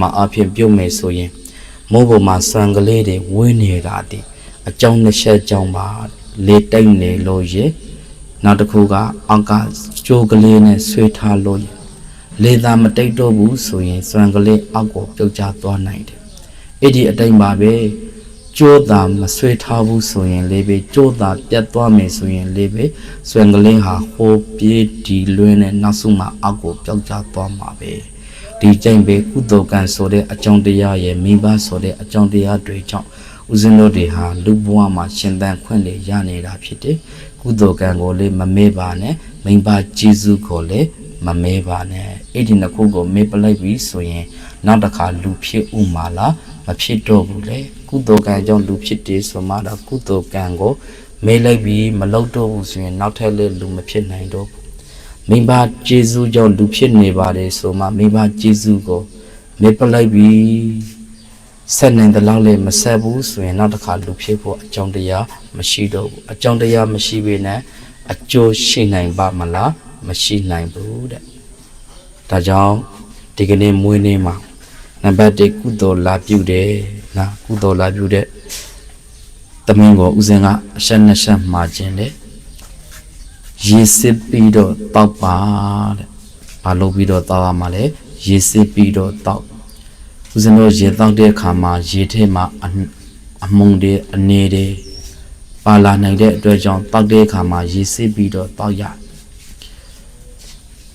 မာအဖြစ်ပြုတ်မယ်ဆိုရင်မိုးပေါ်မှာဆွံကလေးတွေဝင်းနေတာတည်အကြောင်းတစ်ချက်ကြောင့်ပါလေတိတ်နေလို့ရေနောက်တစ်ခုကအောက်ကကြိုးကလေးနဲ့ဆွေးထားလို့ရေလေသာမတိတ်တော့ဘူးဆိုရင်ဆွံကလေးအောက်ကိုပြုတ်ကျသွားနိုင်တယ်အဲ့ဒီအတိုင်းပါပဲကြိုးသာမဆွေးထားဘူးဆိုရင်လေပဲကြိုးသာပြတ်သွားမယ်ဆိုရင်လေပဲဆွံကလေးဟာဟိုးပြေးဒီလွင်းနဲ့နောက်ဆုံးမှအောက်ကိုပြုတ်ကျသွားမှာပဲ ဒီကြိမ်ပဲကုသိုလ်ကံဆိုတဲ့အကြောင်းတရားရဲ့မိဘဆိုတဲ့အကြောင်းတရားတွေကြောင့်ဦးဇင်းတို့တွေဟာလူဘဝမှာရှင်သန်ခွင့်တွေရနေတာဖြစ်တယ်ကုသိုလ်ကံကိုလည်းမမေ့ပါနဲ့မိဘကျေးဇူးကိုလည်းမမေ့ပါနဲ့အဲ့ဒီနှစ်ခုကိုမေ့ပလိုက်ပြီဆိုရင်နောက်တစ်ခါလူဖြစ်ဥမာလားမဖြစ်တော့ဘူးလေကုသိုလ်ကံကြောင့်လူဖြစ်တယ်ဆိုမှတော့ကုသိုလ်ကံကိုမေ့လိုက်ပြီးမလုပ်တော့ဘူးဆိုရင်နောက်ထပ်လည်းလူမဖြစ်နိုင်တော့ဘူး မိဘကျေးဇူးကြောင့်လူဖြစ်နေပါတယ်ဆိုမှမိဘကျေးဇူးကိုမေ့ပလိုက်ပြီးဆက်နိုင်တဲ့လောက်လည်းမဆက်ဘူးဆိုရင်နောက်တစ်ခါလူဖြစ်ဖို့အကြောင်းတရားမရှိတော့ဘူးအကြောင်းတရားမရှိဘဲနဲ့အကျိုးရှိနိုင်ပါမလားမရှိနိုင်ဘူးတဲ့ဒါကြောင့်ဒီကနေ့မွေးနေ့မှာနံပါတ်1ကုသိုလ်လာပြုတယ်နော်ကုသိုလ်လာပြုတဲ့တမင်းကိုဦးစင်ကအရှက်နှစ်ရှက်မှာခြင်းတယ် ရေစစ်ပြီးတော့တောက်ပါတဲ့။ဘာလုပ်ပြီးတော့တောက်ရမှာလဲ။ရေစစ်ပြီးတော့တောက်။ဦးဇင်းတို့ရေတောက်တဲ့အခါမှာရေထဲမှာအနအမုံတွေအနေတွေပါလာနိုင်တဲ့အတွက်ကြောင့်တောက်တဲ့အခါမှာရေစစ်ပြီးတော့တောက်ရတယ်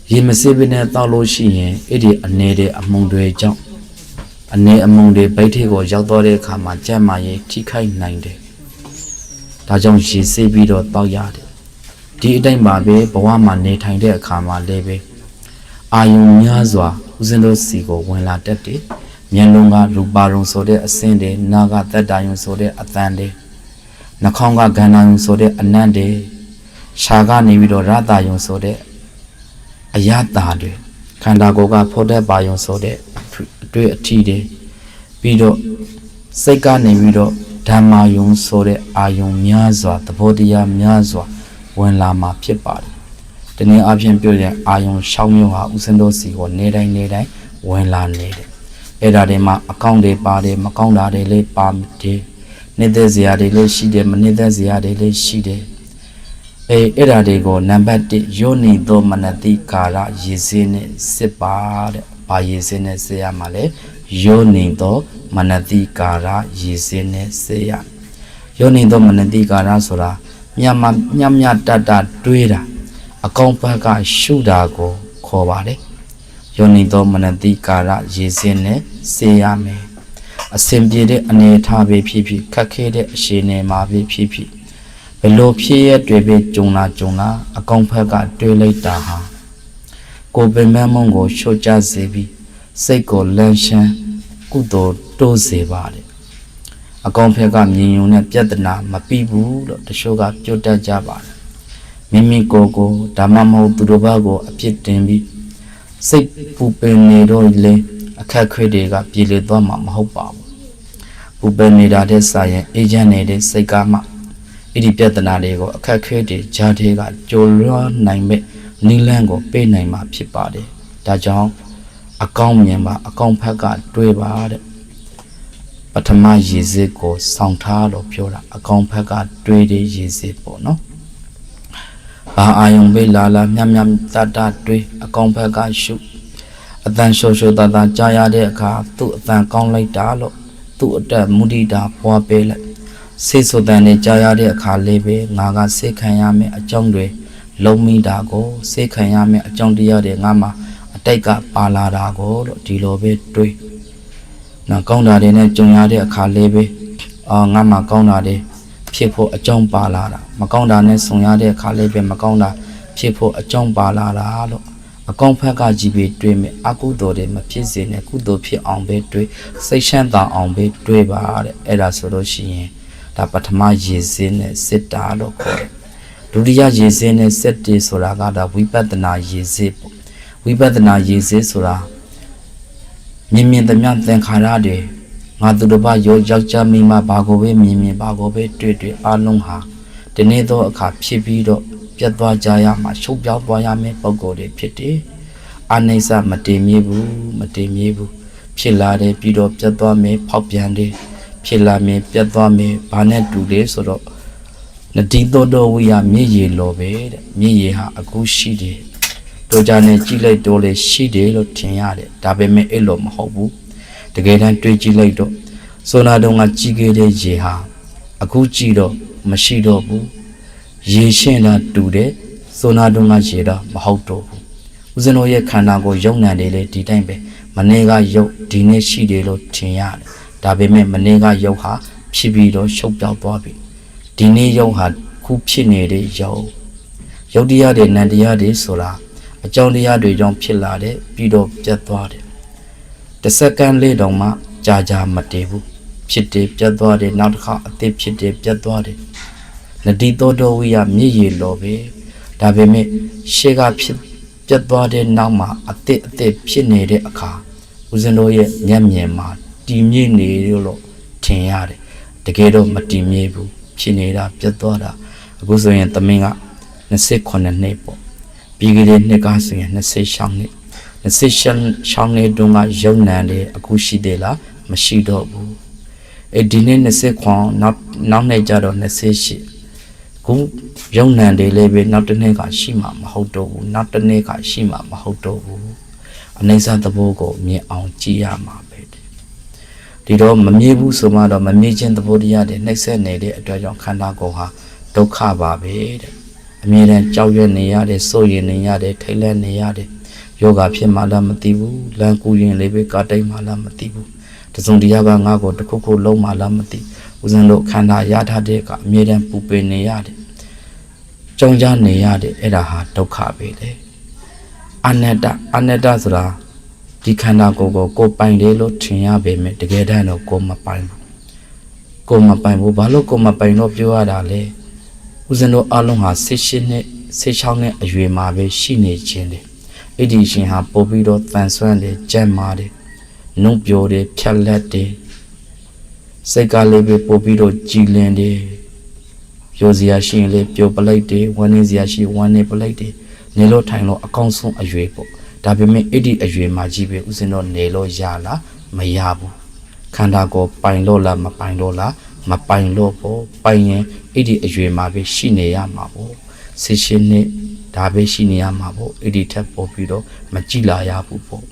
။ရေမစစ်ဘဲနဲ့တောက်လို့ရှိရင်အဲ့ဒီအနေတွေအမုံတွေကြောင့်အနေအမုံတွေဗိတ်ထဲကိုရောက်တော့တဲ့အခါမှာကြက်မာရေးထိခိုက်နိုင်တယ်။ဒါကြောင့်ရေစစ်ပြီးတော့တောက်ရတယ် ဒီအတိုင်းပါပဲဘဝမှာနေထိုင်တဲ့အခါမှာလည်းပဲအာယုံများစွာဦးဇင်းတို့စီကိုဝင်လာတတ်တယ်။မျက်လုံးကရူပါရုံဆိုတဲ့အဆင်းတွေနာကသက်တာယုံဆိုတဲ့အတန်တွေနှာခေါင်းကဂန္ဓာယုံဆိုတဲ့အနံ့တွေရှားကနေပြီးတော့ရတာယုံဆိုတဲ့အယတာတွေခန္ဓာကိုယ်ကဖောတဲ့ပါယုံဆိုတဲ့အတွေ့အထီတွေပြီးတော့စိတ်ကနေပြီးတော့ဓမ္မာယုံဆိုတဲ့အာယုံများစွာသဘောတရားများစွာ ဝင်လာမှာဖြစ်ပါတယ်။ဒီနေ့အပြင်ပြောတဲ့အာယုံရှောင်းမျိုးဟာဦးစင်းတို့စီကိုနေတိုင်းနေတိုင်းဝင်လာနေတယ်။အဲ့ဒါတွေမှာအကောင့်တွေပါတယ်မကောင့်တာတွေလည်းပါတယ်။နေတဲ့ဇရာတွေလည်းရှိတယ်မနေတဲ့ဇရာတွေလည်းရှိတယ်။အဲအဲ့ဒါတွေကိုနံပါတ်1ယောနိသောမနတိကာရရေစင်းနဲ့စစ်ပါတဲ့။ဘာရေစင်းနဲ့စစ်ရမှာလဲ။ယောနိသောမနတိကာရရေစင်းနဲ့စစ်ရ။ယောနိသောမနတိကာရဆိုတာ မြတ်မမြတ်မြတ်တတ်တတ်တွေးတာအကောင်ဘက်ကရှုတာကိုခေါ်ပါတယ်ယောနိသောမနတိကာရရေစင်းနဲ့စေရမယ်အစဉ်ပြေတဲ့အနေအထားပဲဖြစ်ဖြစ်ခက်ခဲတဲ့အရှင်နေမှာပဲဖြစ်ဖြစ်ဘယ်လိုဖြစ်ရတွေ့ပဲဂျုံလာဂျုံလာအကောင်ဘက်ကတွေးလိုက်တာဟာကိုယ်ပင်မမုံကိုရှုတ်ကြစေပြီးစိတ်ကိုလန်းရှမ်းကုသိုလ်တိုးစေပါတယ် အကောင်ဖက်ကမြင်ယုံနဲ့ပြဿနာမပြီးဘူးလို့တချို့ကပြုတ်တတ်ကြပါတယ်မိမိကိုယ်ကိုဒါမှမဟုတ်သူတို့ဘာကိုအပြစ်တင်ပြီးစိတ်ပူပင်နေတော့လေအခက်ခွေတွေကပြေလည်သွားမှာမဟုတ်ပါဘူးပူပင်နေတာတဲ့စာရင်အေဂျင့်နေတဲ့စိတ်ကမှအဲ့ဒီပြဿနာတွေကိုအခက်ခွေတွေကြားထဲကကြိုလွှားနိုင်မဲ့နိလန်းကိုပေးနိုင်မှာဖြစ်ပါတယ်ဒါကြောင့်အကောင်းမြင်ပါအကောင်းဖက်ကတွေးပါတဲ့ပ ထမရေစစ်ကိုစောင့်ထားလို့ပြောတာအကောင်ဖက်ကတွေးတဲ့ရေစစ်ပေါ့နော်။ဘာအာယုံပဲလာလာမြတ်မြတ်တတ်တတ်တွေးအကောင်ဖက်ကရှုအတန်ရှောရှောတတကြားရတဲ့အခါသူ့အတန်ကောင်းလိုက်တာလို့သူ့အတက်မုဒိတာပွားပေးလိုက်စိတ်ဆိုတန်နဲ့ကြားရတဲ့အခါလေးပဲငါကစိတ်ခံရမယ်အကြောင်းတွေလုံးမိတာကိုစိတ်ခံရမယ်အကြောင်းတရားတွေငါမှအတိတ်ကပါလာတာကိုလို့ဒီလိုပဲတွေး နော်ကောင်းတာတွေနဲ့ကြုံရတဲ့အခါလေးပဲအာငါမှကောင်းတာတွေဖြစ်ဖို့အကြောင်းပါလာတာမကောင်းတာနဲ့ဆုံရတဲ့အခါလေးပဲမကောင်းတာဖြစ်ဖို့အကြောင်းပါလာတာလို့အကောင်းဖက်ကကြည့်ပြီးတွေးမယ်အကုသိုလ်တွေမဖြစ်စေနဲ့ကုသိုလ်ဖြစ်အောင်ပဲတွေးစိတ်ရှမ်းသာအောင်ပဲတွေးပါတဲ့အဲ့ဒါဆိုလို့ရှိရင်ဒါပထမရေစင်းနဲ့စစ်တာလို့ခေါ်တယ်ဒုတိယရေစင်းနဲ့စက်တေဆိုတာကဒါဝိပဿနာရေစစ်ပေါ့ဝိပဿနာရေစစ်ဆိုတာ မြင်မြင်သမျှသင်္ခါရတွေငါသူတစ်ပါးရောယောက်ျားမိန်းမဘာကိုပဲမြင်မြင်ဘာကိုပဲတွေ့တွေ့အလုံးဟာဒီနေ့တော့အခါဖြစ်ပြီးတော့ပြတ်သွားကြရမှာရှုပ်ပြောက်သွားရမယ့်ပုံကိုယ်တွေဖြစ်တယ်။အာနိစ္စမတည်မြဲဘူးမတည်မြဲဘူးဖြစ်လာတယ်ပြီးတော့ပြတ်သွားမယ်ဖောက်ပြန်တယ်ဖြစ်လာမယ်ပြတ်သွားမယ်ဘာနဲ့တူလဲဆိုတော့နတိသောတော်ဝိယမြည်ရည်လောပဲတဲ့မြည်ရည်ဟာအခုရှိတယ် တို့ကြနဲ့ကြည့်လိုက်တော့လေရှိတယ်လို့ထင်ရတယ်ဒါပေမဲ့အဲ့လိုမဟုတ်ဘူးတကယ်တမ်းတွေးကြည့်လိုက်တော့ဆိုနာတုံးကကြည့်ခဲ့တဲ့ရေဟာအခုကြည့်တော့မရှိတော့ဘူးရေရှင်းတာတူတယ်ဆိုနာတုံးကရေတော့မဟုတ်တော့ဘူးဦးဇင်းတို့ရဲ့ခန္ဓာကိုယ်ယုံနံတယ်လေဒီတိုင်းပဲမနေ့ကယုတ်ဒီနေ့ရှိတယ်လို့ထင်ရတယ်ဒါပေမဲ့မနေ့ကယုတ်ဟာဖြစ်ပြီးတော့ရှုပ်ပြောက်သွားပြီဒီနေ့ယုတ်ဟာခုဖြစ်နေတဲ့ယုတ်ယုတ်တရားတွေနံတရားတွေဆိုတာ အကြောင်းတရားတွေကြောင့်ဖြစ်လာတဲ့ပြီးတော့ပြတ်သွားတယ်တစ်စက္ကန့်လေးတောင်မှကြာကြာမတည်ဘူးဖြစ်တယ်ပြတ်သွားတယ်နောက်တစ်ခါအသစ်ဖြစ်တယ်ပြတ်သွားတယ်နတိသောတော်ဝိယမြည်ရည်လောပဲဒါပေမဲ့ရှေ့ကဖြစ်ပြတ်သွားတဲ့နောက်မှာအသစ်အသစ်ဖြစ်နေတဲ့အခါဦးဇင်းတို့ရဲ့မျက်မြင်မှာတည်မြင့်နေလို့ထင်ရတယ်တကယ်တော့မတည်မြဲဘူးဖြစ်နေတာပြတ်သွားတာအခုဆိုရင်သမင်းက28နှစ်ပေါ့ ပြီးခဲ့တဲ့နှစ်ကဆိုရင်26နှစ်26နှစ်တုန်းကရုံနံတယ်အခုရှိသေးလားမရှိတော့ဘူးအဲဒီနေ့20ခွန်နောက်နောက်နေ့ကျတော့28ခုရုံနံတယ်လည်းပဲနောက်တစ်နေ့ကရှိမှာမဟုတ်တော့ဘူးနောက်တစ်နေ့ကရှိမှာမဟုတ်တော့ဘူးအနိစ္စသဘောကိုမြင်အောင်ကြည့်ရမှာပဲဒီတော့မမြင်ဘူးဆိုမှတော့မမြင်ခြင်းသဘောတရားတွေနှိမ့်ဆက်နေတဲ့အတွက်ကြောင့်ခန္ဓာကိုယ်ဟာဒုက္ခပါပဲတဲ့ အမြဲတမ်းကြောက်ရွံ့နေရတယ်စိုးရိမ်နေရတယ်ထိတ်လန့်နေရတယ်ယောဂဖြစ်မှလားမသိဘူးလမ်းကူးရင်လည်းပဲကာတိတ်မှလားမသိဘူးတစုံတရားကငါ့ကိုတစ်ခုခုလုံးမှလားမသိဦးဇင်းတို့ခန္ဓာရထားတဲ့ကအမြဲတမ်းပူပင်နေရတယ်ကြုံကြနေရတယ်အဲ့ဒါဟာဒုက္ခပဲလေအနတ္တအနတ္တဆိုတာဒီခန္ဓာကိုယ်ကိုကိုယ်ပိုင်တယ်လို့ထင်ရပေမဲ့တကယ်တမ်းတော့ကိုယ်မပိုင်ဘူးကိုယ်မပိုင်ဘူးဘာလို့ကိုယ်မပိုင်တော့ပြောရတာလဲ ဦးဇင်းတို့အလုံးဟာ16နှစ်16နှစ်အရွယ်မှာပဲရှိနေခြင်းတယ်အဲ့ဒီရှင်ဟာပို့ပြီးတော့တန်ဆွမ်းတယ်ကြက်မာတယ်နှုတ်ပြိုတယ်ဖြက်လက်တယ်စိတ်ကလေးပဲပို့ပြီးတော့ကြည်လင်တယ်ပျော်စရာရှိရင်လေပျော်ပလိုက်တယ်ဝမ်းနေစရာရှိဝမ်းနေပလိုက်တယ်နေလို့ထိုင်လို့အကောင်းဆုံးအရွယ်ပေါ့ဒါပေမဲ့အဲ့ဒီအရွယ်မှာကြီးပဲဥစဉ်တော့နေလို့ရလားမရဘူးခန္ဓာကိုယ်ပိုင်လို့လားမပိုင်လို့လား မပိုင်လို့ပေါ့ပိုင်ရင်အဲ့ဒီအရွယ်မှာပဲရှိနေရမှာပေါ့ဆေးရှင်နဲ့ဒါပဲရှိနေရမှာပေါ့အဲ့ဒီထက်ပို့ပြီးတော့မကြည်လာရဘူးပေါ့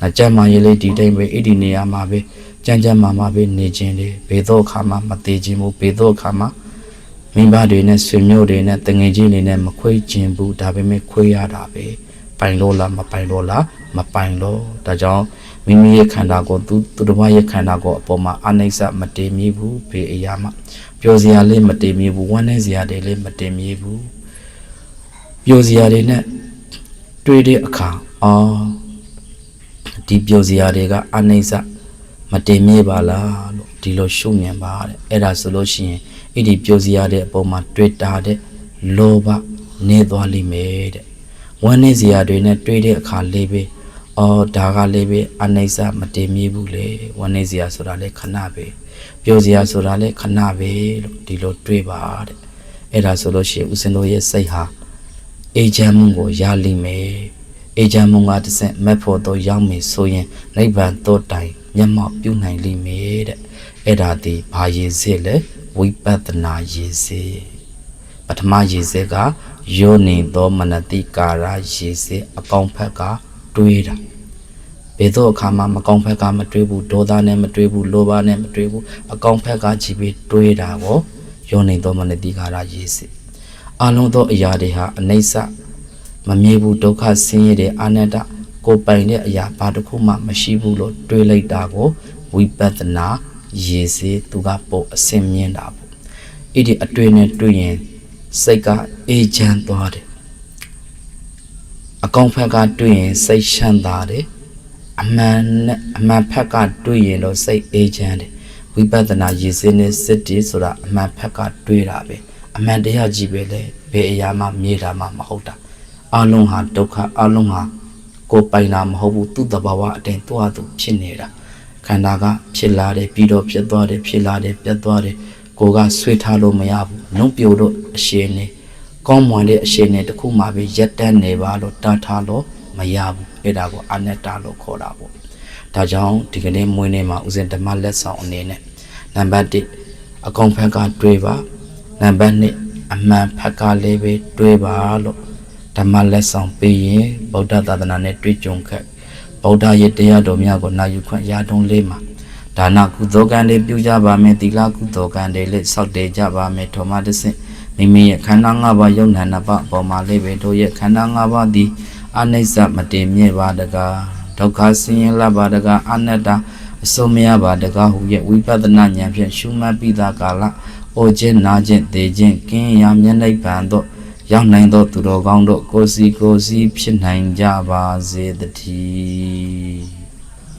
နာကြမ်းမာရေးလေးဒီတိုင်းပဲအဲ့ဒီနေရာမှာပဲကြမ်းကြမ်းမာမာပဲနေခြင်းလေဘေတော့အခါမှာမသေးခြင်းဘူးဘေတော့အခါမှာမိဘတွေနဲ့ဆွေမျိုးတွေနဲ့တငယ်ချင်းတွေနဲ့မခွေးခြင်းဘူးဒါပေမဲ့ခွေးရတာပဲပိုင်လို့လားမပိုင်လို့လားမပိုင်လို့ဒါကြောင့် မိမိရဲ့ခန္ဓာကိုယ်သူသူတစ်ပါးရဲ့ခန္ဓာကိုယ်အပေါ်မှာအနိစ္စမတည်မြဲဘူးဘေးအရာမှာပျော်စရာလေးမတည်မြဲဘူးဝမ်းနည်းစရာတွေလေးမတည်မြဲဘူးပျော်စရာတွေနဲ့တွေ့တဲ့အခါအော်ဒီပျော်စရာတွေကအနိစ္စမတည်မြဲပါလားလို့ဒီလိုရှုမြင်ပါတဲ့အဲ့ဒါဆိုလို့ရှိရင်အဲ့ဒီပျော်စရာတဲ့အပေါ်မှာတွေ့တာတဲ့လောဘနေသွားလိမ့်မယ်တဲ့ဝမ်းနေစရာတွေနဲ့တွေ့တဲ့အခါလေးပဲ အော်ဒါကလေးပဲအနိစ္စမတည်မြဲဘူးလေဝမ်းနေစရာဆိုတာလေခဏပဲပျော်စရာဆိုတာလေခဏပဲလို့ဒီလိုတွေးပါတဲ့အဲ့ဒါဆိုလို့ရှိရင်ဦးစင်တို့ရဲ့စိတ်ဟာအေဂျင့်မှုကိုရလိမ့်မယ်အေဂျင့်မှုကတစ်ဆင့်မက်ဖို့တော့ရောက်မယ်ဆိုရင်နိဗ္ဗာန်တော့တိုင်မျက်မှောက်ပြုနိုင်လိမ့်မယ်တဲ့အဲ့ဒါဒီဘာရည်စစ်လဲဝိပဿနာရည်စစ်ပထမရည်စစ်ကယောနေသောမနတိကာရရည်စစ်အကောင်ဖက်က တွေးတာဘယ်တော့အခါမှမကောင်းဖက်ကမတွေးဘူးဒေါသနဲ့မတွေးဘူးလောဘနဲ့မတွေးဘူးအကောင်ဖက်ကကြည့်ပြီးတွေးတာကိုယောနေသောမနတိကာရရည်စစ်အလုံးသောအရာတွေဟာအနိစ္စမမြဲဘူးဒုက္ခဆင်းရဲတဲ့အနတ္တကိုပိုင်တဲ့အရာဘာတစ်ခုမှမရှိဘူးလို့တွေးလိုက်တာကိုဝိပဿနာရေစေးသူကပို့အစင်မြင်တာပေါ့အဲ့ဒီအတွေ့နဲ့တွေ့ရင်စိတ်ကအေးချမ်းသွားတယ် အကောင်ဖက်ကတွေ့ရင်စိတ်ချမ်းသာတယ်အမှန်နဲ့အမှန်ဖက်ကတွေ့ရင်တော့စိတ်အေးချမ်းတယ်ဝိပဿနာရေစေးနဲ့စစ်တည်ဆိုတာအမှန်ဖက်ကတွေ့တာပဲအမှန်တရားကြီးပဲလေဘယ်အရာမှမြေတာမှမဟုတ်တာအလုံးဟာဒုက္ခအလုံးဟာကိုယ်ပိုင်တာမဟုတ်ဘူးသူ့တဘာဝအတိုင်းသူ့ဟာသူဖြစ်နေတာခန္ဓာကဖြစ်လာတယ်ပြီးတော့ဖြစ်သွားတယ်ဖြစ်လာတယ်ပြတ်သွားတယ်ကိုကဆွေးထားလို့မရဘူးနှုတ်ပြိုတော့အရှင်နေ ကောင်းမွန်တဲ့အရှင်နေတခုမှပဲရက်တန်းနေပါလို့တားထားလို့မရဘူးအဲ့ဒါကိုအနတ္တလို့ခေါ်တာပေါ့ဒါကြောင့်ဒီကနေ့မွေးနေ့မှာဦးဇင်းဓမ္မလက်ဆောင်အနေနဲ့နံပါတ်1အကောင်ဖက်ကတွေးပါနံပါတ်2အမှန်ဖက်ကလေးပဲတွေးပါလို့ဓမ္မလက်ဆောင်ပေးရင်ဗုဒ္ဓသာသနာနဲ့တွေ့ကြုံခက်ဗုဒ္ဓရဲ့တရားတော်များကိုနာယူခွင့်ရတုံးလေးမှာဒါနကုသိုလ်ကံတွေပြုကြပါမယ်သီလကုသိုလ်ကံတွေလည်းစောင့်တည်ကြပါမယ်ထောမတဆင့် မိမိရဲ့ခန္ဓာ၅ပါးယုံနာနှစ်ပါးအပေါ်မှာလေးပဲတို့ရဲ့ခန္ဓာ၅ပါးသည်အနိစ္စမတည်မြဲပါတကားဒုက္ခဆင်းရဲလာပါတကားအနတ္တအစုံမရပါတကားဟုရဲ့ဝိပဿနာဉာဏ်ဖြင့်ရှုမှတ်ပြီးသားကာလအိုခြင်းနာခြင်းသေခြင်းကင်းရာမျက်နှိပ်ပံတို့ရောက်နိုင်သောသူတော်ကောင်းတို့ကိုယ်စီကိုယ်စီဖြစ်နိုင်ကြပါစေတည်း